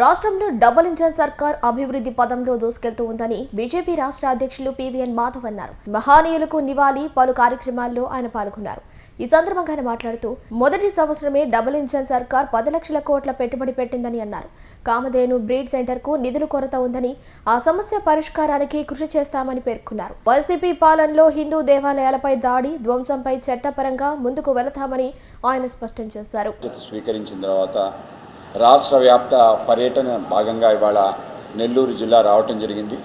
రాష్ట్రంలో double engine సర్కార్ అభివృద్ధి పదంలో దూసుకెళ్తూ ఉందని బీజేపీ రాష్ట్ర అధ్యక్షులు పీవీఎన్ మాధవ్ అన్నారు. మహానీయులకు నివాళి పలు కార్యక్రమాల్లో ఆయన పాల్గొన్నారు. ఈ సందర్భంగా ఆయన మాట్లాడుతూ మొదటి సంవత్సరమే డబుల్ ఇంజన్ సర్కార్ పది లక్షల కోట్ల పెట్టుబడి పెట్టిందని అన్నారు. కామధేను బ్రీడ్ సెంటర్కు నిధులు కొరత ఉందని ఆ సమస్య పరిష్కారానికి కృషి చేస్తామని పేర్కొన్నారు. వైసీపీ పాలనలో హిందూ దేవాలయాలపై దాడి ధ్వంసంపై చట్టపరంగా ముందుకు వెళతామని ఆయన స్పష్టం చేశారు. స్వీకరించిన తర్వాత రాష్ట్ర వ్యాప్త పర్యటన భాగంగా ఇవాళ నెల్లూరు జిల్లా రావటం జరిగింది.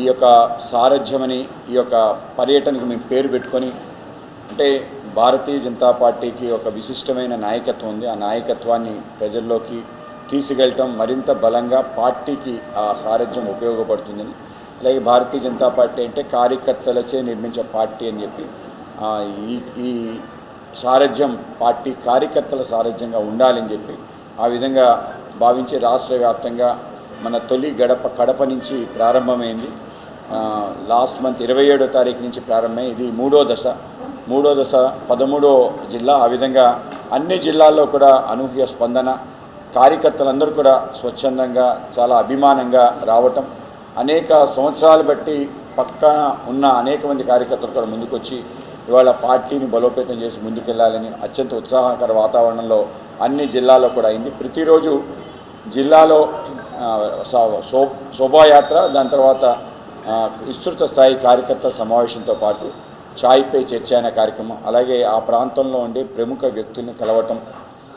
ఈ యొక్క సారథ్యమని ఈ యొక్క పర్యటనకు మేము పేరు పెట్టుకొని అంటే భారతీయ జనతా పార్టీకి ఒక విశిష్టమైన నాయకత్వం ఉంది. ఆ నాయకత్వాన్ని ప్రజల్లోకి తీసుకెళ్ళటం మరింత బలంగా పార్టీకి ఆ సారథ్యం ఉపయోగపడుతుందని. అలాగే భారతీయ జనతా పార్టీ అంటే కార్యకర్తలచే నిర్మించే పార్టీ అని చెప్పి ఈ ఈ సారథ్యం పార్టీ కార్యకర్తల సారథ్యంగా ఉండాలని చెప్పి ఆ విధంగా భావించి రాష్ట్ర వ్యాప్తంగా మన తొలి గడప కడప నుంచి ప్రారంభమైంది. లాస్ట్ మంత్ ఇరవై ఏడో తారీఖు నుంచి ప్రారంభమై ఇది మూడో దశ. మూడో దశ పదమూడో జిల్లా ఆ విధంగా అన్ని జిల్లాల్లో కూడా అనూహ్య స్పందన కార్యకర్తలందరూ కూడా స్వచ్ఛందంగా చాలా అభిమానంగా రావటం. అనేక సంవత్సరాలు బట్టి పక్కన ఉన్న అనేక మంది కార్యకర్తలు కూడా ముందుకొచ్చి ఇవాళ పార్టీని బలోపేతం చేసి ముందుకెళ్ళాలని అత్యంత ఉత్సాహకర వాతావరణంలో అన్ని జిల్లాల్లో కూడా అయింది. ప్రతిరోజు జిల్లాలో శో- శోభాయాత్ర దాని తర్వాత విస్తృత స్థాయి కార్యకర్తల సమావేశంతో పాటు చాయ్ పే చర్చ అనే కార్యక్రమం అలాగే ఆ ప్రాంతంలో ఉండే ప్రముఖ వ్యక్తుల్ని కలవటం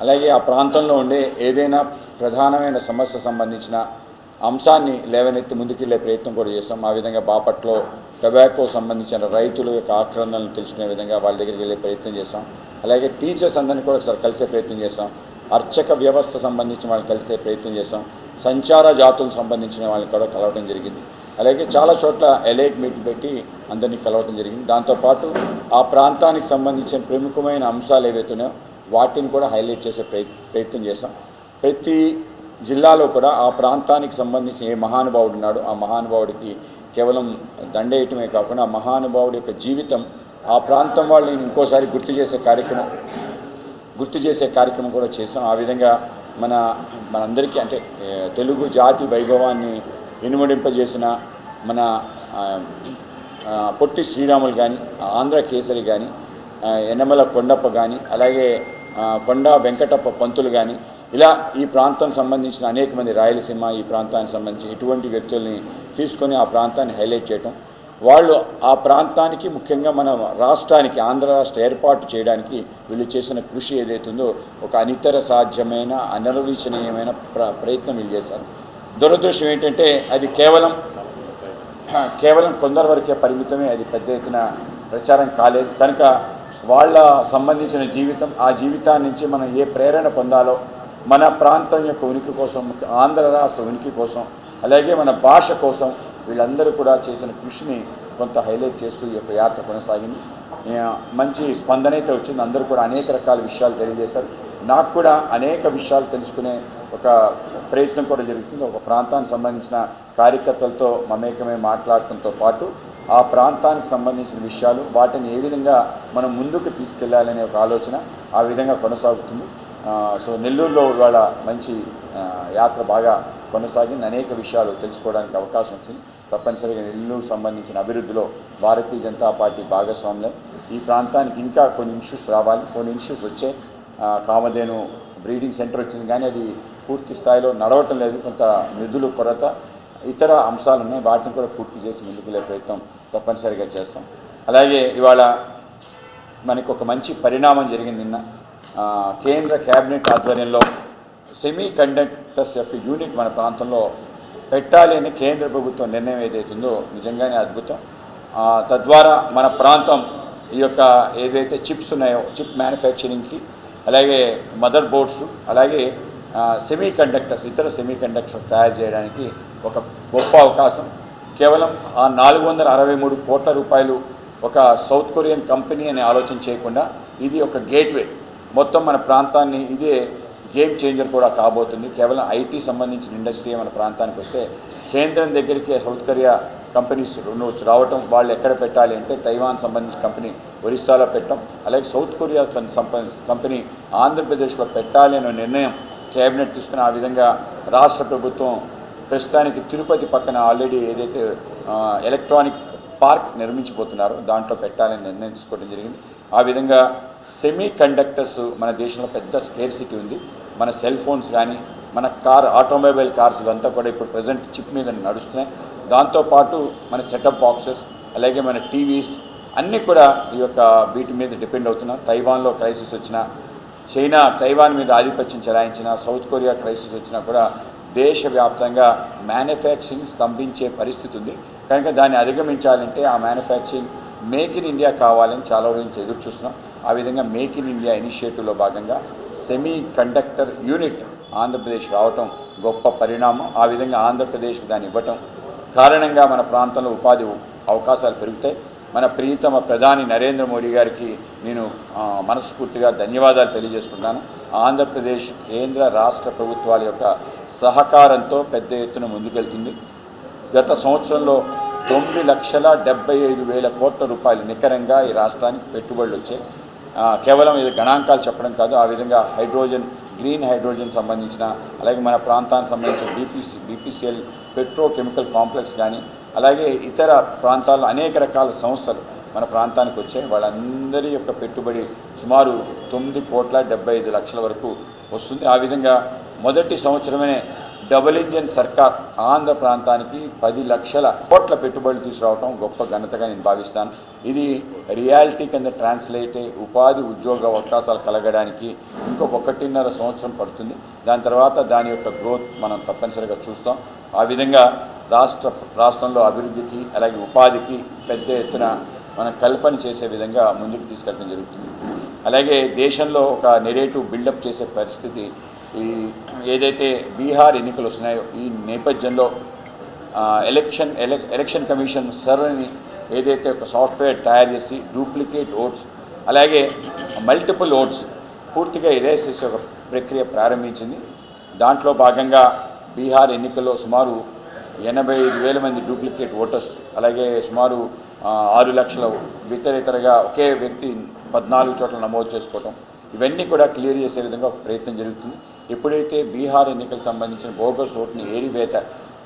అలాగే ఆ ప్రాంతంలో ఉండే ఏదైనా ప్రధానమైన సమస్య సంబంధించిన అంశాన్ని లేవనెత్తి ముందుకెళ్ళే ప్రయత్నం కూడా చేస్తాం. ఆ విధంగా బాపట్లో టొబాకో సంబంధించిన రైతుల యొక్క ఆక్రమణలను తెలుసుకునే విధంగా వాళ్ళ దగ్గరికి వెళ్ళే ప్రయత్నం చేస్తాం. అలాగే టీచర్స్ అందరినీ కూడా ఒకసారి కలిసే ప్రయత్నం చేస్తాం. అర్చక వ్యవస్థ సంబంధించిన వాళ్ళని కలిసే ప్రయత్నం చేస్తాం. సంచార జాతులకు సంబంధించిన వాళ్ళని కూడా కలవడం జరిగింది. అలాగే చాలా చోట్ల ఎలైట్ మీట్ పెట్టి అందరినీ కలవటం జరిగింది. దాంతోపాటు ఆ ప్రాంతానికి సంబంధించిన ప్రముఖమైన అంశాలు ఏవైతున్నాయో వాటిని కూడా హైలైట్ చేసే ప్రయత్ ప్రయత్నం చేస్తాం. ప్రతి జిల్లాలో కూడా ఆ ప్రాంతానికి సంబంధించిన ఏ మహానుభావుడు ఉన్నాడో ఆ మహానుభావుడికి కేవలం దండేయటమే కాకుండా ఆ మహానుభావుడి యొక్క జీవితం ఆ ప్రాంతం వాళ్ళు నేను ఇంకోసారి గుర్తు చేసే కార్యక్రమం గుర్తు చేసే కార్యక్రమం కూడా చేసాం ఆ విధంగా మన మనందరికీ అంటే తెలుగు జాతి వైభవాన్ని ఇనుమడింపజేసిన మన పొట్టి శ్రీరాములు కానీ ఆంధ్ర కేసరి కానీ ఎన్నమల కొండప్ప కానీ అలాగే కొండ వెంకటప్ప పంతులు కానీ ఇలా ఈ ప్రాంతం సంబంధించిన అనేక మంది రాయలసీమ ఈ ప్రాంతానికి సంబంధించి ఇటువంటి వ్యక్తుల్ని తీసుకొని ఆ ప్రాంతాన్ని హైలైట్ చేయటం వాళ్ళు ఆ ప్రాంతానికి ముఖ్యంగా మన రాష్ట్రానికి ఆంధ్ర రాష్ట్ర ఏర్పాటు చేయడానికి వీళ్ళు చేసిన కృషి ఏదైతుందో ఒక అనితర సాధ్యమైన అనర్వచనీయమైన ప్ర ప్రయత్నం వీళ్ళు చేశారు. దురదృష్టం ఏంటంటే అది కేవలం కేవలం కొందరి వరకే పరిమితమే అది పెద్ద ఎత్తున ప్రచారం కాలేదు. కనుక వాళ్ళ సంబంధించిన జీవితం ఆ జీవితాన్ని నుంచి మనం ఏ ప్రేరణ పొందాలో మన ప్రాంతం యొక్క ఉనికి కోసం ఆంధ్ర రాష్ట్ర ఉనికి కోసం అలాగే మన భాష కోసం వీళ్ళందరూ కూడా చేసిన కృషిని కొంత హైలైట్ చేస్తూ ఈ యొక్క యాత్ర కొనసాగింది. మంచి స్పందన అయితే వచ్చింది అందరూ కూడా అనేక రకాల విషయాలు తెలియజేశారు. నాకు కూడా అనేక విషయాలు తెలుసుకునే ఒక ప్రయత్నం కూడా జరుగుతుంది. ఒక ప్రాంతానికి సంబంధించిన కార్యకర్తలతో మమేకమే మాట్లాడటంతో పాటు ఆ ప్రాంతానికి సంబంధించిన విషయాలు వాటిని ఏ విధంగా మనం ముందుకు తీసుకెళ్ళాలనే ఒక ఆలోచన ఆ విధంగా కొనసాగుతుంది. సో నెల్లూరులో ఇవాళ మంచి యాత్ర బాగా కొనసాగింది. అనేక విషయాలు తెలుసుకోవడానికి అవకాశం వచ్చింది. తప్పనిసరిగా నెల్లూరు సంబంధించిన అభివృద్ధిలో భారతీయ జనతా పార్టీ భాగస్వామ్యం. ఈ ప్రాంతానికి ఇంకా కొన్ని ఇష్యూస్ రావాలి. కొన్ని ఇష్యూస్ వచ్చే కామధేను బ్రీడింగ్ సెంటర్ వచ్చింది కానీ అది పూర్తి స్థాయిలో నడవటం లేదు. కొంత నిధులు కొరత ఇతర అంశాలు ఉన్నాయి. వాటిని కూడా పూర్తి చేసి ముందుకెళ్ళే ప్రయత్నం తప్పనిసరిగా చేస్తాం. అలాగే ఇవాళ మనకు ఒక మంచి పరిణామం జరిగింది నిన్న. కేంద్ర కేబినెట్ ఆధ్వర్యంలో సెమీ కండక్టర్స్ యొక్క యూనిట్ మన ప్రాంతంలో పెట్టాలి అని కేంద్ర ప్రభుత్వం నిర్ణయం ఏదైతుందో నిజంగానే అద్భుతం. తద్వారా మన ప్రాంతం ఈ యొక్క ఏదైతే చిప్స్ ఉన్నాయో చిప్ మ్యానుఫ్యాక్చరింగ్కి అలాగే మదర్ బోర్డ్స్ అలాగే సెమీ కండక్టర్స్ ఇతర సెమీ కండక్టర్స్ తయారు చేయడానికి ఒక గొప్ప అవకాశం. కేవలం ఆ నాలుగు వందల అరవై మూడు కోట్ల రూపాయలు ఒక సౌత్ కొరియన్ కంపెనీ అని ఆలోచన చేయకుండా ఇది ఒక గేట్వే. మొత్తం మన ప్రాంతాన్ని ఇదే గేమ్ చేంజర్ కూడా కాబోతుంది. కేవలం ఐటీ సంబంధించిన ఇండస్ట్రీ మన ప్రాంతానికి వస్తే కేంద్రం దగ్గరికి సౌత్ కొరియా కంపెనీస్ రెండు రావటం వాళ్ళు ఎక్కడ పెట్టాలి అంటే తైవాన్ సంబంధించిన కంపెనీ ఒరిస్సాలో పెట్టడం అలాగే సౌత్ కొరియా కంపెనీ ఆంధ్రప్రదేశ్లో పెట్టాలి అనే నిర్ణయం కేబినెట్ తీసుకుని ఆ విధంగా రాష్ట్ర ప్రభుత్వం ప్రస్తుతానికి తిరుపతి పక్కన ఆల్రెడీ ఏదైతే ఎలక్ట్రానిక్ పార్క్ నిర్మించబోతున్నారో దాంట్లో పెట్టాలని నిర్ణయం తీసుకోవడం జరిగింది. ఆ విధంగా సెమీ కండక్టర్స్ మన దేశంలో పెద్ద స్కేర్సిటీ ఉంది. మన సెల్ ఫోన్స్ కానీ మన కార్ ఆటోమొబైల్ కార్స్ ఇవంతా కూడా ఇప్పుడు ప్రజెంట్ చిప్ మీద నడుస్తున్నాయి. దాంతోపాటు మన సెటప్ బాక్సెస్ అలాగే మన టీవీస్ అన్నీ కూడా ఈ యొక్క వీటి మీద డిపెండ్ అవుతున్నాం తైవాన్లో క్రైసిస్ వచ్చినా చైనా తైవాన్ మీద ఆధిపత్యం చెలాయించిన సౌత్ కొరియా క్రైసిస్ వచ్చినా కూడా దేశవ్యాప్తంగా మ్యానుఫ్యాక్చరింగ్ స్తంభించే పరిస్థితి ఉంది. కనుక దాన్ని అధిగమించాలంటే ఆ మ్యానుఫ్యాక్చరింగ్ మేక్ ఇన్ ఇండియా కావాలని చాలా రోజు ఎదురు చూస్తున్నాం. ఆ విధంగా మేక్ ఇన్ ఇండియా ఇనిషియేటివ్లో భాగంగా సెమీ కండక్టర్ యూనిట్ ఆంధ్రప్రదేశ్ రావటం గొప్ప పరిణామం. ఆ విధంగా ఆంధ్రప్రదేశ్కి దాన్ని ఇవ్వటం కారణంగా మన ప్రాంతంలో ఉపాధి అవకాశాలు పెరుగుతాయి. మన ప్రియతమ ప్రధాని నరేంద్ర మోడీ గారికి నేను మనస్ఫూర్తిగా ధన్యవాదాలు తెలియజేసుకుంటున్నాను. ఆంధ్రప్రదేశ్ కేంద్ర రాష్ట్ర ప్రభుత్వాల యొక్క సహకారంతో పెద్ద ఎత్తున ముందుకెళ్తుంది. గత సంవత్సరంలో తొమ్మిది లక్షల డెబ్బై ఐదు వేల కోట్ల రూపాయలు నికరంగా ఈ రాష్ట్రానికి పెట్టుబడులు వచ్చాయి. కేవలం ఇది గణాంకాలు చెప్పడం కాదు ఆ విధంగా హైడ్రోజన్ గ్రీన్ హైడ్రోజన్ సంబంధించిన అలాగే మన ప్రాంతానికి సంబంధించిన బీపీసీ బీపీసీఎల్ పెట్రోకెమికల్ కాంప్లెక్స్ కానీ అలాగే ఇతర ప్రాంతాల్లో అనేక రకాల సంస్థలు మన ప్రాంతానికి వచ్చాయి. వాళ్ళందరి యొక్క పెట్టుబడి సుమారు తొమ్మిది కోట్ల డెబ్బై ఐదు లక్షల వరకు వస్తుంది. ఆ విధంగా మొదటి సంవత్సరమే డబుల్ ఇంజన్ సర్కార్ ఆంధ్ర ప్రాంతానికి పది లక్షల కోట్ల పెట్టుబడులు తీసుకురావడం గొప్ప ఘనతగా నేను భావిస్తాను. ఇది రియాలిటీ కింద ట్రాన్స్లేట్ అయ్యి ఉపాధి ఉద్యోగ అవకాశాలు కలగడానికి ఇంకో ఒకటిన్నర సంవత్సరం పడుతుంది. దాని తర్వాత దాని యొక్క గ్రోత్ మనం తప్పనిసరిగా చూస్తాం. ఆ విధంగా రాష్ట్ర రాష్ట్రంలో అభివృద్ధికి అలాగే ఉపాధికి పెద్ద ఎత్తున మనం కల్పన చేసే విధంగా ముందుకు తీసుకెళ్ళడం జరుగుతుంది. అలాగే దేశంలో ఒక నెరేటివ్ బిల్డప్ చేసే పరిస్థితి ఈ ఏదైతే బీహార్ ఎన్నికలు వస్తున్నాయో ఈ నేపథ్యంలో ఎలక్షన్ ఎలక్షన్ కమిషన్ సర్ని ఏదైతే ఒక సాఫ్ట్వేర్ తయారు చేసి డూప్లికేట్ ఓట్స్ అలాగే మల్టిపుల్ ఓట్స్ పూర్తిగా ఎరేస్ చేసే ఒక ప్రక్రియ ప్రారంభించింది. దాంట్లో భాగంగా బీహార్ ఎన్నికల్లో సుమారు ఎనభై ఐదు వేల మంది డూప్లికేట్ ఓటర్స్ అలాగే సుమారు ఆరు లక్షల ఇతరితరగా ఒకే వ్యక్తి పద్నాలుగు చోట్ల నమోదు చేసుకోవటం ఇవన్నీ కూడా క్లియర్ చేసే విధంగా ఒక ప్రయత్నం జరుగుతుంది. ఎప్పుడైతే బీహార్ ఎన్నికలకు సంబంధించిన బోగస్ ఓటుని ఏరివేత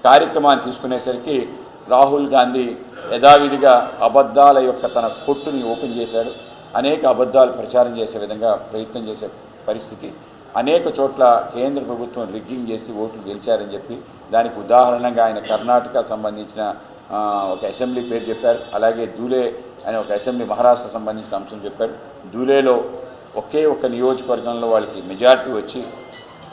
కార్యక్రమాన్ని తీసుకునేసరికి రాహుల్ గాంధీ యథావిధిగా అబద్ధాల యొక్క తన కొట్టుని ఓపెన్ చేశాడు. అనేక అబద్ధాలు ప్రచారం చేసే విధంగా ప్రయత్నం చేసే పరిస్థితి. అనేక చోట్ల కేంద్ర ప్రభుత్వం రిగ్గింగ్ చేసి ఓట్లు గెలిచారని చెప్పి దానికి ఉదాహరణగా ఆయన కర్ణాటక సంబంధించిన ఒక అసెంబ్లీ పేరు చెప్పారు. అలాగే దూలే అనే ఒక అసెంబ్లీ మహారాష్ట్ర సంబంధించిన అంశం చెప్పాడు దూలేలో ఒకే ఒక నియోజకవర్గంలో వాళ్ళకి మెజార్టీ వచ్చి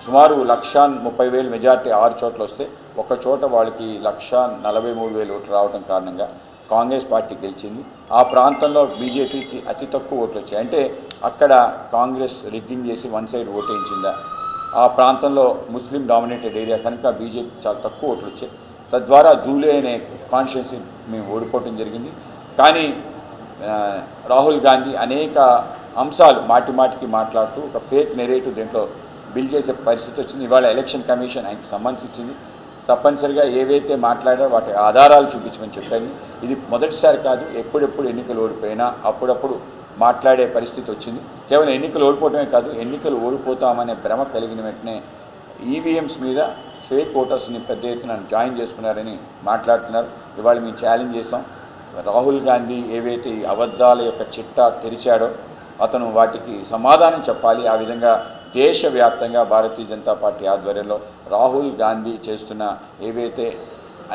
సుమారు లక్ష ముప్పై వేలు మెజార్టీ ఆరు చోట్ల వస్తే ఒక చోట వాళ్ళకి లక్ష నలభై మూడు వేలు ఓట్లు రావడం కారణంగా కాంగ్రెస్ పార్టీ గెలిచింది. ఆ ప్రాంతంలో బీజేపీకి అతి తక్కువ ఓట్లు వచ్చాయి. అంటే అక్కడ కాంగ్రెస్ రిగ్గింగ్ చేసి వన్ సైడ్ ఓటేయించిందా? ఆ ప్రాంతంలో ముస్లిం డామినేటెడ్ ఏరియా కనుక బీజేపీ చాలా తక్కువ ఓట్లు వచ్చాయి. తద్వారా దూలే అనే కాన్షియన్స్ మేము ఓడిపోవటం జరిగింది. కానీ రాహుల్ గాంధీ అనేక అంశాలు మాటి మాటికి మాట్లాడుతూ ఒక ఫేక్ నెరేటివ్ దీంట్లో బిల్ చేసే పరిస్థితి వచ్చింది. ఇవాళ ఎలక్షన్ కమిషన్ ఆయనకి సంబంధించింది ఇచ్చింది. తప్పనిసరిగా ఏవైతే మాట్లాడారో వాటి ఆధారాలు చూపించమని చెప్పాను. ఇది మొదటిసారి కాదు ఎప్పుడెప్పుడు ఎన్నికలు ఓడిపోయినా అప్పుడప్పుడు మాట్లాడే పరిస్థితి వచ్చింది. కేవలం ఎన్నికలు ఓడిపోవడమే కాదు ఎన్నికలు ఓడిపోతామనే భ్రమ కలిగిన వెంటనే ఈవీఎంస్ మీద ఫేక్ ఓటర్స్ని పెద్ద ఎత్తున జాయిన్ చేసుకున్నారని మాట్లాడుతున్నారు. ఇవాళ మేము ఛాలెంజ్ చేసాం రాహుల్ గాంధీ ఏవైతే ఈ అబద్ధాల యొక్క చిట్టా తెరిచాడో అతను వాటికి సమాధానం చెప్పాలి. ఆ విధంగా దేశవ్యాప్తంగా భారతీయ జనతా పార్టీ ఆధ్వర్యంలో రాహుల్ గాంధీ చేస్తున్న ఏవైతే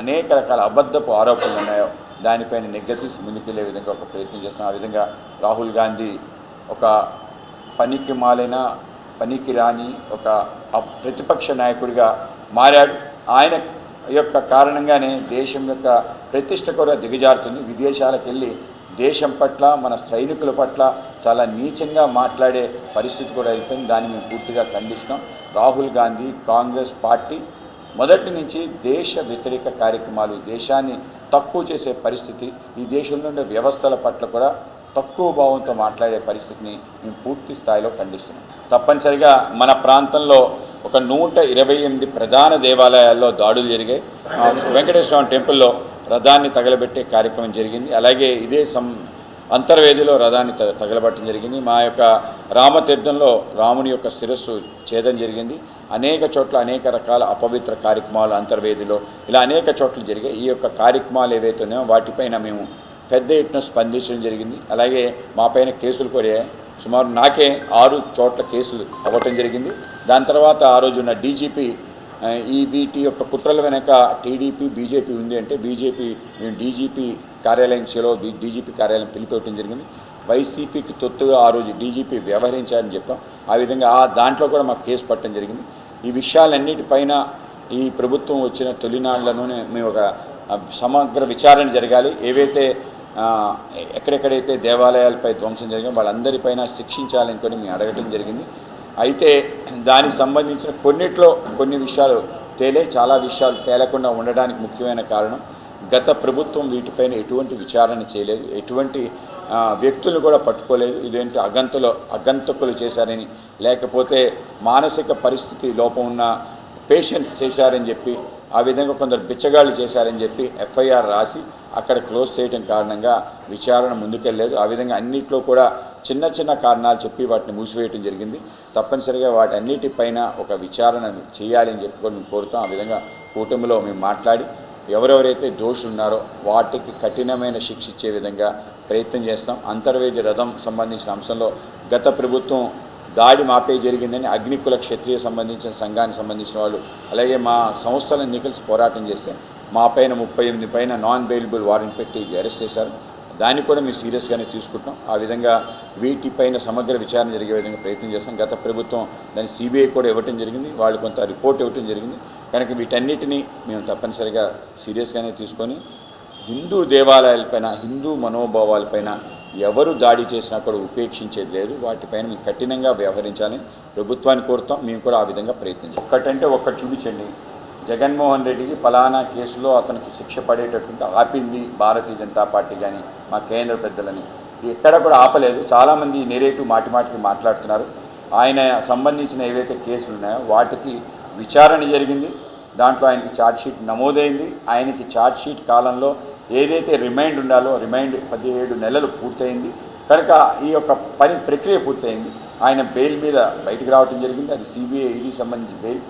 అనేక రకాల అబద్ధపు ఆరోపణలు ఉన్నాయో దానిపైన నెగ్గతీసి ముందుకెళ్ళే విధంగా ఒక ప్రయత్నం చేస్తున్నాం ఆ విధంగా రాహుల్ గాంధీ ఒక పనికి మాలిన పనికి రాని ఒక ప్రతిపక్ష నాయకుడిగా మారాడు. ఆయన యొక్క కారణంగానే దేశం యొక్క ప్రతిష్ట కూడా దిగజారుతుంది. విదేశాలకు వెళ్ళి దేశం పట్ల మన సైనికుల పట్ల చాలా నీచంగా మాట్లాడే పరిస్థితి కూడా అయిపోయింది. దాన్ని మేము పూర్తిగా ఖండిస్తాం రాహుల్ గాంధీ కాంగ్రెస్ పార్టీ మొదటి నుంచి దేశ వ్యతిరేక కార్యక్రమాలు దేశాన్ని తక్కువ చేసే పరిస్థితి ఈ దేశంలో ఉండే వ్యవస్థల పట్ల కూడా తక్కువ భావంతో మాట్లాడే పరిస్థితిని మేము పూర్తి స్థాయిలో ఖండిస్తున్నాం. తప్పనిసరిగా మన ప్రాంతంలో ఒక నూట ఇరవై ఎనిమిది ప్రధాన దేవాలయాల్లో దాడులు జరిగాయి. వెంకటేశ్వర స్వామి టెంపుల్లో రథాన్ని తగలబెట్టే కార్యక్రమం జరిగింది. అలాగే ఇదే సం అంతర్వేదిలో రథాన్ని తగలబట్టడం జరిగింది. మా యొక్క రామతీర్థంలో రాముని యొక్క శిరస్సు ఛేదం జరిగింది. అనేక చోట్ల అనేక రకాల అపవిత్ర కార్యక్రమాలు అంతర్వేదిలో ఇలా అనేక చోట్ల జరిగాయి. ఈ యొక్క కార్యక్రమాలు ఏవైతే ఉన్నాయో వాటిపైన మేము పెద్ద ఎత్తున స్పందించడం జరిగింది. అలాగే మా పైన కేసులు కూడా సుమారు నాకే ఆరు చోట్ల కేసులు అవ్వటం జరిగింది. దాని తర్వాత ఆ రోజున్న డీజీపీ ఈ వీటి యొక్క కుట్రల వెనక టీడీపీ బీజేపీ ఉంది అంటే బీజేపీ మేము డీజీపీ కార్యాలయం చెలో డీజీపీ కార్యాలయం పిలిపివ్వటం జరిగింది. వైసీపీకి తొత్తుగా ఆ రోజు డీజీపీ వ్యవహరించారని చెప్పాం. ఆ విధంగా ఆ దాంట్లో కూడా మాకు కేసు పట్టడం జరిగింది. ఈ విషయాలన్నిటిపైన ఈ ప్రభుత్వం వచ్చిన తొలినాళ్ళలోనే మేము ఒక సమగ్ర విచారణ జరగాలి. ఏవైతే ఎక్కడెక్కడైతే దేవాలయాలపై ధ్వంసం జరిగిందో వాళ్ళందరిపైన శిక్షించాలని కూడా మేము అడగటం జరిగింది. అయితే దానికి సంబంధించిన కొన్నిట్లో కొన్ని విషయాలు తేలే చాలా విషయాలు తేలకుండా ఉండడానికి ముఖ్యమైన కారణం గత ప్రభుత్వం వీటిపైన ఎటువంటి విచారణ చేయలేదు ఎటువంటి వ్యక్తులు కూడా పట్టుకోలేదు ఇదేంటి అగంతలో అగంతకులు చేశారని లేకపోతే మానసిక పరిస్థితి లోపం ఉన్న పేషెంట్స్ చేశారని చెప్పి ఆ విధంగా కొందరు బిచ్చగాళ్ళు చేశారని చెప్పి ఎఫ్ఐఆర్ రాసి అక్కడ క్లోజ్ చేయడం కారణంగా విచారణ ముందుకెళ్ళలేదు ఆ విధంగా అన్నిట్లో కూడా చిన్న చిన్న కారణాలు చెప్పి వాటిని మూసివేయటం జరిగింది. తప్పనిసరిగా వాటన్నిటిపైన ఒక విచారణ చేయాలి అని చెప్పుకొని మేము కోరుతాం. ఆ విధంగా కూటమిలో మేము మాట్లాడి ఎవరెవరైతే దోషులు ఉన్నారో వాటికి కఠినమైన శిక్ష ఇచ్చే విధంగా ప్రయత్నం చేస్తాం. అంతర్వేది రథం సంబంధించిన అంశంలో గత ప్రభుత్వం దాడి మాపే జరిగిందని అగ్నికుల క్షత్రియ సంబంధించిన సంఘానికి సంబంధించిన వాళ్ళు అలాగే మా సంస్థలను నికల్సి పోరాటం చేస్తే మా పైన ముప్పై ఎనిమిది పైన నాన్ బెయిలబుల్ వారెంట్ పెట్టి అరెస్ట్ చేశారు. దాన్ని కూడా మేము సీరియస్గానే తీసుకుంటాం ఆ విధంగా వీటిపైన సమగ్ర విచారణ జరిగే విధంగా ప్రయత్నం చేస్తాం. గత ప్రభుత్వం దాన్ని సిబిఐ కూడా ఇవ్వటం జరిగింది. వాళ్ళు కొంత రిపోర్ట్ ఇవ్వటం జరిగింది. కనుక వీటన్నిటినీ మేము తప్పనిసరిగా సీరియస్గానే తీసుకొని హిందూ దేవాలయాలపైన హిందూ మనోభావాలపైన ఎవరు దాడి చేసినా కూడా ఉపేక్షించేది లేదు. వాటిపైన మేము కఠినంగా వ్యవహరించాలని ప్రభుత్వాన్ని కోరుతాం. మేము కూడా ఆ విధంగా ప్రయత్నించాం ఒక్కటంటే ఒక్కటి చూపించండి జగన్మోహన్ రెడ్డికి ఫలానా కేసులో అతనికి శిక్ష పడేటట్టు ఆపింది భారతీయ జనతా పార్టీ కానీ మా కేంద్ర పెద్దలని. ఎక్కడ కూడా ఆపలేదు. చాలామంది నేరేటివ్ మాటి మాటికి మాట్లాడుతున్నారు. ఆయన సంబంధించిన ఏవైతే కేసులు ఉన్నాయో వాటికి విచారణ జరిగింది. దాంట్లో ఆయనకి ఛార్జ్షీట్ నమోదైంది. ఆయనకి ఛార్జ్షీట్ కాలంలో ఏదైతే రిమైండ్ ఉండాలో రిమైండ్ పదిహేడు నెలలు పూర్తయింది. కనుక ఈ యొక్క పని ప్రక్రియ పూర్తయింది. ఆయన బెయిల్ మీద బయటికి రావడం జరిగింది. అది సిబిఐ ఈడీ సంబంధించి బెయిల్.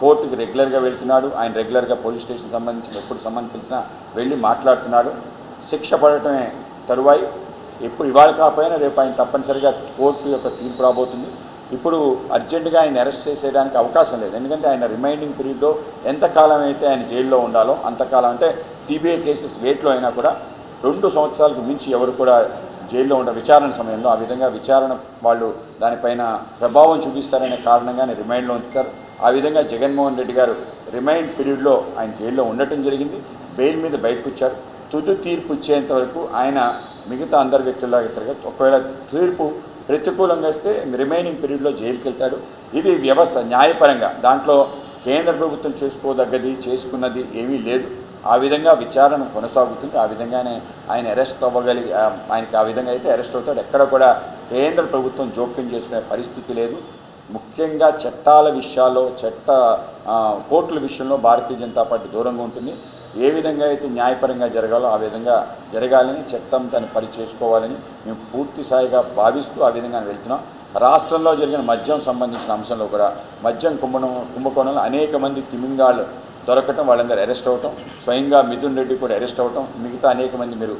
కోర్టుకి రెగ్యులర్గా వెళ్తున్నాడు. ఆయన రెగ్యులర్గా పోలీస్ స్టేషన్ సంబంధించిన ఎప్పుడు సంబంధించిన వెళ్ళి మాట్లాడుతున్నాడు. శిక్ష పడటమే తరువాయి. ఎప్పుడు ఇవాళ కాకపోయినా రేపు ఆయన తప్పనిసరిగా కోర్టు యొక్క తీర్పు రాబోతుంది. ఇప్పుడు అర్జెంటుగా ఆయన అరెస్ట్ చేసేయడానికి అవకాశం లేదు. ఎందుకంటే ఆయన రిమైండింగ్ పీరియడ్లో ఎంతకాలం అయితే ఆయన జైల్లో ఉండాలో అంతకాలం అంటే సిబిఐ కేసెస్ వేట్లో అయినా కూడా రెండు సంవత్సరాలకు మించి ఎవరు కూడా జైల్లో ఉండే విచారణ సమయంలో ఆ విధంగా విచారణ వాళ్ళు దానిపైన ప్రభావం చూపిస్తారనే కారణంగానే రిమైండ్లో ఉంచుతారు. ఆ విధంగా జగన్మోహన్ రెడ్డి గారు రిమైండ్ పీరియడ్లో ఆయన జైల్లో ఉండటం జరిగింది. బెయిల్ మీద బయటకు వచ్చారు తుది తీర్పు ఇచ్చేంత వరకు ఆయన మిగతా అందరి వ్యక్తుల్లాగా తిరగదు ఒకవేళ తీర్పు ప్రతికూలంగా వస్తే రిమైనింగ్ పీరియడ్లో జైలుకి వెళ్తాడు ఇది వ్యవస్థ న్యాయపరంగా. దాంట్లో కేంద్ర ప్రభుత్వం చేసుకోదగ్గది చేసుకున్నది ఏమీ లేదు. ఆ విధంగా విచారణ కొనసాగుతుంది. ఆ విధంగానే ఆయన అరెస్ట్ అవ్వగలిగి ఆయనకి ఆ విధంగా అయితే అరెస్ట్ అవుతాడు. ఎక్కడ కూడా కేంద్ర ప్రభుత్వం జోక్యం చేసుకునే పరిస్థితి లేదు. ముఖ్యంగా చట్టాల విషయాల్లో చట్ట కోర్టుల విషయంలో భారతీయ జనతా పార్టీ దూరంగా ఉంటుంది. ఏ విధంగా అయితే న్యాయపరంగా జరగాలో ఆ విధంగా జరగాలని చట్టం తను పని చేసుకోవాలని మేము పూర్తి స్థాయిగా భావిస్తూ ఆ విధంగా వెళ్తున్నాం. రాష్ట్రంలో జరిగిన మద్యం సంబంధించిన అంశంలో కూడా మద్యం కుంభకోణం కుంభకోణంలో అనేక మంది తిమింగాళ్ళు దొరకటం వాళ్ళందరూ అరెస్ట్ అవ్వటం స్వయంగా మిథున్ రెడ్డి కూడా అరెస్ట్ అవ్వటం మిగతా అనేక మంది మీరు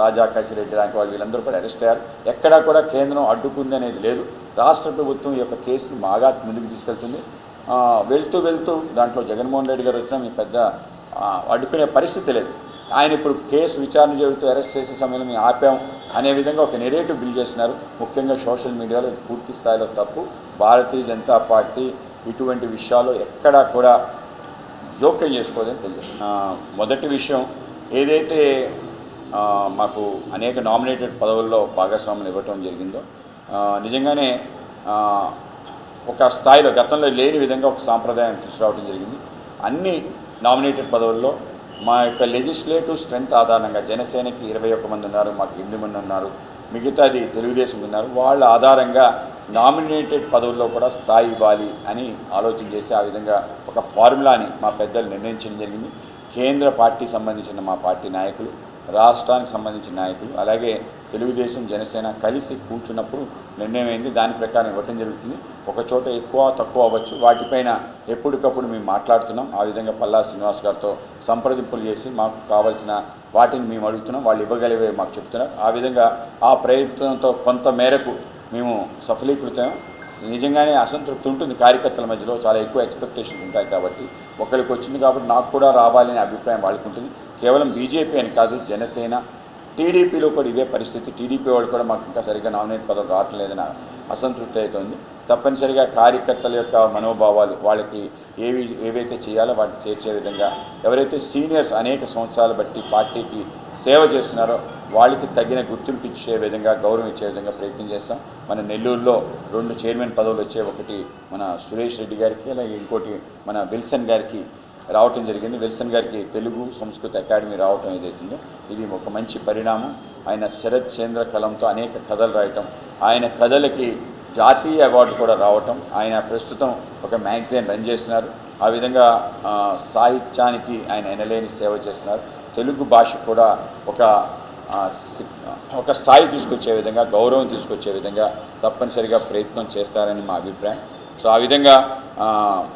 రాజా కాశిరెడ్డి లాంటి వాళ్ళు వీళ్ళందరూ కూడా అరెస్ట్ అయ్యారు. ఎక్కడా కూడా కేంద్రం అడ్డుకుంది అనేది లేదు. రాష్ట్ర ప్రభుత్వం యొక్క కేసును బాగా ముందుకు తీసుకెళ్తుంది. వెళ్తూ వెళ్తూ దాంట్లో జగన్మోహన్ రెడ్డి గారు వచ్చినా మీ పెద్ద అడ్డుకునే పరిస్థితి లేదు. ఆయన ఇప్పుడు కేసు విచారణ జరుగుతూ అరెస్ట్ చేసే సమయంలో మేము ఆపాం అనే విధంగా ఒక నెరేటివ్ బిల్ చేస్తున్నారు. ముఖ్యంగా సోషల్ మీడియాలో పూర్తి స్థాయిలో తప్పు. భారతీయ జనతా పార్టీ ఇటువంటి విషయాలు ఎక్కడా కూడా జోక్యం చేసుకోదని తెలుసు మొదటి విషయం ఏదైతే మాకు అనేక నామినేటెడ్ పదవుల్లో భాగస్వాములు ఇవ్వటం జరిగిందో నిజంగానే ఒక స్థాయిలో గతంలో లేని విధంగా ఒక సాంప్రదాయం తీసుకురావడం జరిగింది. అన్ని నామినేటెడ్ పదవుల్లో మా యొక్క లెజిస్లేటివ్ స్ట్రెంత్ ఆధారంగా జనసేనకి ఇరవై ఒక్క మంది ఉన్నారు మాకు ఎనిమిది మంది ఉన్నారు మిగతాది తెలుగుదేశం ఉన్నారు వాళ్ళ ఆధారంగా నామినేటెడ్ పదవుల్లో కూడా స్థాయి ఇవ్వాలి అని ఆలోచన చేసి ఆ విధంగా ఒక ఫార్ములాని మా పెద్దలు నిర్ణయించడం జరిగింది. కేంద్ర పార్టీ సంబంధించిన మా పార్టీ నాయకులు రాష్ట్రానికి సంబంధించిన నాయకులు అలాగే తెలుగుదేశం జనసేన కలిసి కూర్చున్నప్పుడు నిర్ణయం అయింది. దాని ప్రకారం ఇవ్వటం జరుగుతుంది. ఒక చోట ఎక్కువ తక్కువ అవ్వచ్చు. వాటిపైన ఎప్పటికప్పుడు మేము మాట్లాడుతున్నాం. ఆ విధంగా పల్లా శ్రీనివాస్ గారితో సంప్రదింపులు చేసి మాకు కావాల్సిన వాటిని మేము అడుగుతున్నాం. వాళ్ళు ఇవ్వగలిగే మాకు చెప్తున్నారు. ఆ విధంగా ఆ ప్రయత్నంతో కొంత మేరకు మేము సఫలీకృతం. నిజంగానే అసంతృప్తి ఉంటుంది కార్యకర్తల మధ్యలో. చాలా ఎక్కువ ఎక్స్పెక్టేషన్స్ ఉంటాయి కాబట్టి ఒకరికి వచ్చింది కాబట్టి నాకు కూడా రావాలనే అభిప్రాయం వాళ్ళకు ఉంటుంది. కేవలం బీజేపీ అని కాదు జనసేన టీడీపీలో కూడా ఇదే పరిస్థితి. టీడీపీ వాళ్ళు కూడా మాకు ఇంకా సరిగ్గా నామినేట్ పదం రావట్లేదని అసంతృప్తి అవుతుంది తప్పనిసరిగా కార్యకర్తల యొక్క మనోభావాలు వాళ్ళకి ఏవి ఏవైతే చేయాలో వాటిని చేర్చే విధంగా ఎవరైతే సీనియర్స్ అనేక సంవత్సరాలు బట్టి పార్టీకి సేవ చేస్తున్నారో వాళ్ళకి తగిన గుర్తింపు ఇచ్చే విధంగా గౌరవం ఇచ్చే విధంగా ప్రయత్నం చేస్తాం. మన నెల్లూరులో రెండు చైర్మన్ పదవులు వచ్చే ఒకటి మన సురేష్ రెడ్డి గారికి అలాగే ఇంకోటి మన విల్సన్ గారికి రావటం జరిగింది. విల్సన్ గారికి తెలుగు సంస్కృత అకాడమీ రావటం ఏదైతుందో ఇది ఒక మంచి పరిణామం. ఆయన శరత్ చంద్ర కలంతో అనేక కథలు రాయటం ఆయన కథలకి జాతీయ అవార్డు కూడా రావటం ఆయన ప్రస్తుతం ఒక మ్యాగజైన్ రన్ చేస్తున్నారు. ఆ విధంగా సాహిత్యానికి ఆయన ఎనలేని సేవ చేస్తున్నారు. తెలుగు భాష కూడా ఒక ఒక స్థాయి తీసుకొచ్చే విధంగా గౌరవం తీసుకొచ్చే విధంగా తప్పనిసరిగా ప్రయత్నం చేస్తారని మా అభిప్రాయం. సో ఆ విధంగా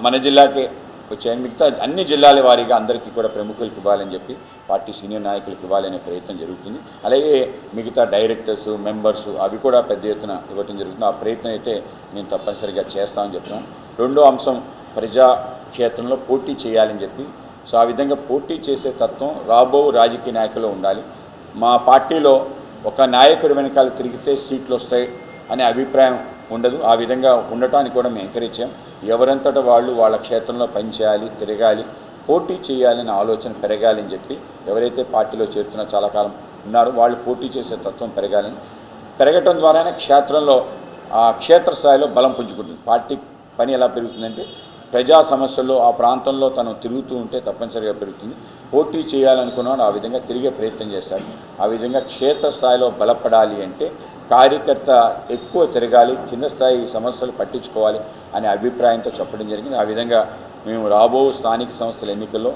మన జిల్లాకి వచ్చే మిగతా అన్ని జిల్లాల వారీగా అందరికీ కూడా ప్రముఖులకు ఇవ్వాలని చెప్పి పార్టీ సీనియర్ నాయకులకు ఇవ్వాలనే ప్రయత్నం జరుగుతుంది. అలాగే మిగతా డైరెక్టర్స్ మెంబర్స్ అవి కూడా పెద్ద ఎత్తున ఇవ్వటం జరుగుతుంది. ఆ ప్రయత్నం అయితే మేము తప్పనిసరిగా చేస్తామని చెప్తున్నాం. రెండో అంశం ప్రజా క్షేత్రంలో పోటీ చేయాలని చెప్పి. సో ఆ విధంగా పోటీ చేసే తత్వం రాబో రాజకీయ నాయకులు ఉండాలి. మా పార్టీలో ఒక నాయకుడి వెనకాల తిరిగితే సీట్లు వస్తాయి అనే అభిప్రాయం ఉండదు. ఆ విధంగా ఉండటానికి కూడా మేము ఎంకరేజ్ ఎవరంతటా వాళ్ళు వాళ్ళ క్షేత్రంలో పనిచేయాలి తిరగాలి పోటీ చేయాలనే ఆలోచన పెరగాలని చెప్పి ఎవరైతే పార్టీలో చేరుతున్నా చాలా కాలం ఉన్నారో వాళ్ళు పోటీ చేసే తత్వం పెరగాలని. పెరగటం ద్వారానే క్షేత్రంలో ఆ క్షేత్రస్థాయిలో బలం పుంజుకుంటుంది. పార్టీ పని ఎలా పెరుగుతుందంటే ప్రజా సమస్యల్లో ఆ ప్రాంతంలో తను తిరుగుతూ ఉంటే తప్పనిసరిగా పెరుగుతుంది. పోటీ చేయాలనుకున్నాడు ఆ విధంగా తిరిగే ప్రయత్నం చేస్తాడు. ఆ విధంగా క్షేత్రస్థాయిలో బలపడాలి అంటే కార్యకర్త ఎక్కువ తిరగాలి కింద స్థాయి సమస్యలు పట్టించుకోవాలి అనే అభిప్రాయంతో చెప్పడం జరిగింది. ఆ విధంగా మేము రాబో స్థానిక సంస్థల ఎన్నికల్లో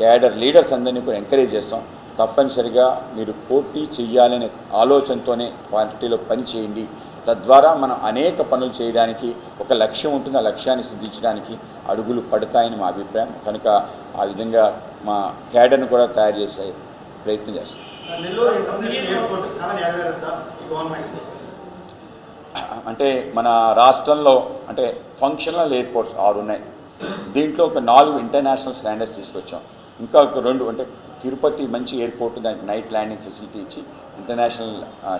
క్యాడర్ లీడర్స్ అందరినీ కూడా ఎంకరేజ్ చేస్తాం. తప్పనిసరిగా మీరు పోటీ చేయాలనే ఆలోచనతోనే పార్టీలో పనిచేయండి. తద్వారా మనం అనేక పనులు చేయడానికి ఒక లక్ష్యం ఉంటుంది ఆ లక్ష్యాన్ని సిద్ధించడానికి అడుగులు పడతాయని మా అభిప్రాయం. కనుక ఆ విధంగా మా క్యాడర్ను కూడా తయారు చేసే ప్రయత్నం చేస్తాం. అంటే మన రాష్ట్రంలో అంటే ఫంక్షనల్ ఎయిర్పోర్ట్స్ ఆరు ఉన్నాయి. దీంట్లో ఒక నాలుగు ఇంటర్నేషనల్ స్టాండర్డ్స్ తీసుకొచ్చాం. ఇంకా ఒక రెండు అంటే తిరుపతి మంచి ఎయిర్పోర్ట్ దానికి నైట్ ల్యాండింగ్ ఫెసిలిటీ ఇచ్చి ఇంటర్నేషనల్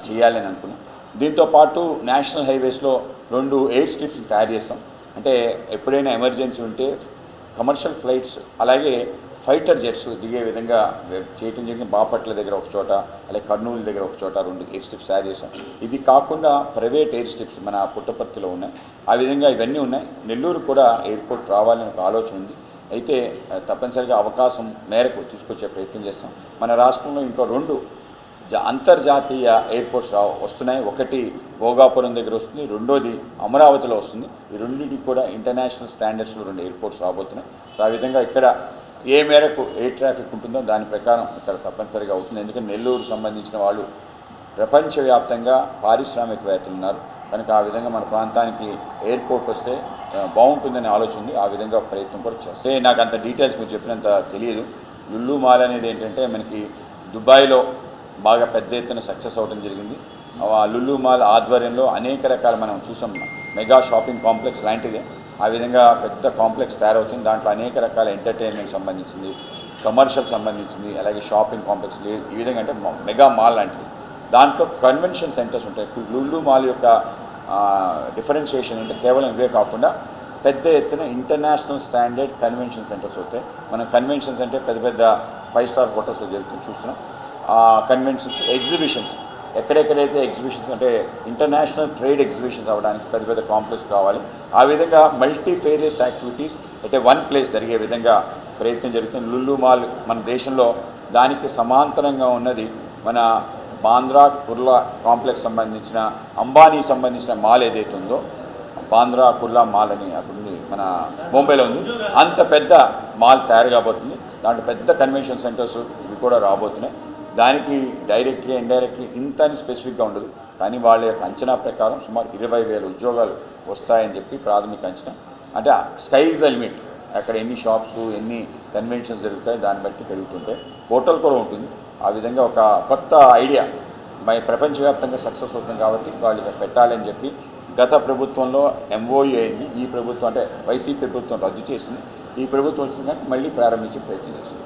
చేయాలని అనుకున్నాం. దీంతో పాటు నేషనల్ హైవేస్లో రెండు ఎయిర్ స్ట్రిప్స్ తయారు చేస్తాం. అంటే ఎప్పుడైనా ఎమర్జెన్సీ ఉంటే కమర్షియల్ ఫ్లైట్స్ అలాగే ఫైటర్ జెట్స్ దిగే విధంగా చేయటం జరిగింది. బాపట్ల దగ్గర ఒక చోట అలాగే కర్నూలు దగ్గర ఒక చోట రెండు ఎయిర్ స్ట్రిప్స్ తయారు చేసాం ఇది కాకుండా ప్రైవేట్ ఎయిర్ స్ట్రిప్స్ మన పుట్టపర్తిలో ఉన్నాయి. ఆ విధంగా ఇవన్నీ ఉన్నాయి. నెల్లూరు కూడా ఎయిర్పోర్ట్ రావాలని ఒక ఆలోచన ఉంది. అయితే తప్పనిసరిగా అవకాశం మేరకు తీసుకొచ్చే ప్రయత్నం చేస్తాం. మన రాష్ట్రంలో ఇంకో రెండు అంతర్జాతీయ ఎయిర్పోర్ట్స్ వస్తున్నాయి. ఒకటి భోగాపురం దగ్గర వస్తుంది రెండోది అమరావతిలో వస్తుంది. ఈ రెండింటికి కూడా ఇంటర్నేషనల్ స్టాండర్డ్స్లో రెండు ఎయిర్పోర్ట్స్ రాబోతున్నాయి. సో ఆ విధంగా ఇక్కడ ఏ మేరకు ఎయిర్ ట్రాఫిక్ ఉంటుందో దాని ప్రకారం ఇక్కడ తప్పనిసరిగా అవుతుంది. ఎందుకంటే నెల్లూరు సంబంధించిన వాళ్ళు ప్రపంచవ్యాప్తంగా పారిశ్రామికవేత్తలు ఉన్నారు. కనుక ఆ విధంగా మన ప్రాంతానికి ఎయిర్పోర్ట్ వస్తే బాగుంటుందని బాగుంటుందనే ఆలోచన ఉంది. ఆ విధంగా ప్రయత్నం కూడా చేస్తే. నాకు అంత డీటెయిల్స్ మీరు చెప్పినంత తెలియదు. లుల్లు మాల్ అనేది ఏంటంటే మనకి దుబాయ్లో బాగా పెద్ద ఎత్తున సక్సెస్ అవ్వడం జరిగింది. లుల్లు మాల్ ఆధ్వర్యంలో అనేక రకాల మనం చూసాం. మెగా షాపింగ్ కాంప్లెక్స్ లాంటిదే. ఆ విధంగా పెద్ద కాంప్లెక్స్ తయారవుతుంది. దాంట్లో అనేక రకాల ఎంటర్టైన్మెంట్ సంబంధించింది కమర్షియల్ సంబంధించింది అలాగే షాపింగ్ కాంప్లెక్స్ ఈ విధంగా అంటే మెగా మాల్ లాంటిది. దాంట్లో కన్వెన్షన్ సెంటర్స్ ఉంటాయి. లుల్లు మాల్ యొక్క డిఫరెన్షియేషన్ అంటే కేవలం ఇవే కాకుండా పెద్ద ఎత్తున ఇంటర్నేషనల్ స్టాండర్డ్ కన్వెన్షన్ సెంటర్స్ అవుతాయి. మనం కన్వెన్షన్స్ అంటే పెద్ద పెద్ద ఫైవ్ స్టార్ హోటల్స్ జరుగుతుంది చూస్తున్నాం. కన్వెన్షన్స్ ఎగ్జిబిషన్స్ ఎక్కడెక్కడైతే ఎగ్జిబిషన్స్ అంటే ఇంటర్నేషనల్ ట్రేడ్ ఎగ్జిబిషన్స్ అవ్వడానికి పెద్ద పెద్ద కాంప్లెక్స్ కావాలి. ఆ విధంగా మల్టీ ఫేరియస్ యాక్టివిటీస్ అంటే వన్ ప్లేస్ జరిగే విధంగా ప్రయత్నం జరుగుతుంది. లుల్లు మాల్ మన దేశంలో దానికి సమాంతరంగా ఉన్నది. మన బాంద్రా కుర్లా కాంప్లెక్స్ సంబంధించిన అంబానీ సంబంధించిన మాల్ ఏదైతే ఉందో బాంద్రా కుర్లా మాల్ అని అక్కడ ఉంది మన ముంబైలో ఉంది. అంత పెద్ద మాల్ తయారు కాబోతుంది. దాంట్లో పెద్ద కన్వెన్షన్ సెంటర్స్ ఇవి కూడా రాబోతున్నాయి. దానికి డైరెక్ట్గా ఇండైరెక్ట్గా ఇంత అని స్పెసిఫిక్గా ఉండదు. కానీ వాళ్ళ యొక్క అంచనా ప్రకారం సుమారు ఇరవై వేల ఉద్యోగాలు వస్తాయని చెప్పి ప్రాథమిక అంచనా. అంటే స్కై ఇస్ ద లిమిట్ అక్కడ ఎన్ని షాప్స్ ఎన్ని కన్వెన్షన్స్ జరుగుతాయి దాన్ని బట్టి పెరుగుతుంటాయి హోటల్ కూడా ఉంటుంది. ఆ విధంగా ఒక కొత్త ఐడియా మై ప్రపంచవ్యాప్తంగా సక్సెస్ అవుతుంది కాబట్టి వాళ్ళు ఇక్కడ పెట్టాలని చెప్పి గత ప్రభుత్వంలో ఎంఓయూ అయింది ఈ ప్రభుత్వం అంటే వైసీపీ ప్రభుత్వం రద్దు చేసింది. ఈ ప్రభుత్వం వచ్చిందంటే మళ్ళీ ప్రారంభించే ప్రయత్నం చేసింది.